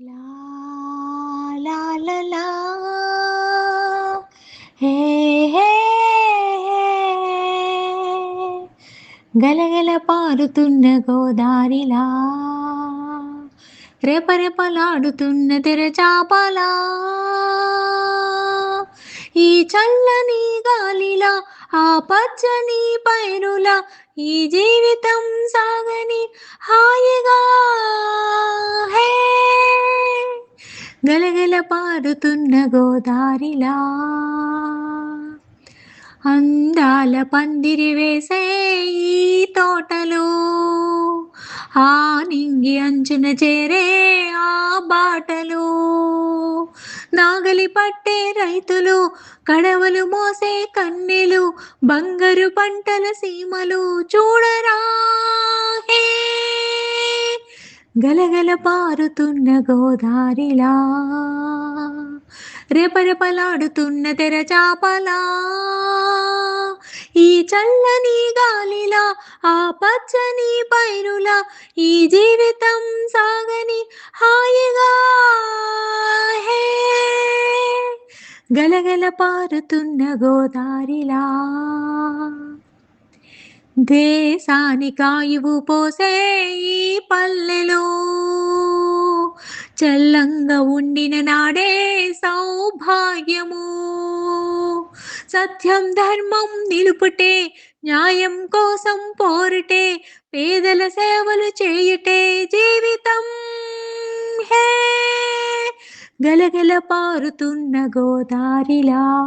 లా లా లా హే హే గలగల పారుతున్న గోదారిలా. రెపరెపలాడుతున్న తెరచాపలా. ఈ చల్లని గాలిలా ఆ పచ్చని పైరులా ఈ జీవితం సాగని హాయిగా హే గలగల పారుతున్న గోదారిలా. అందాల పందిరి వేసే ఈ తోటలో ఆ నింగి అంచున చేరే ఆ బాటలో నాగలి పట్టే రైతులు కడవలు మోసే కన్నెలు బంగారు పంటల సీమలు చూడరా హే గలగల పారుతున్న గోదారిలా. రెపరెపలాడుతున్న తెరచాపలా ఈ చల్లని గాలిలా ఆ పచ్చని పైరులా ఈ జీవితం సాగని హాయిగా. హే! గలగల పారుతున్న గోదారిలా. దేశానికాయువు పోసే ఈ పల్లెలో చల్లంగా ఉండిన నాడే సౌభాగ్యము. సత్యం ధర్మం నిలుపుటే న్యాయం కోసం పోరుటే పేదల సేవలు చేయుటే జీవితం హే. గలగల పారుతున్న గోదారిలా.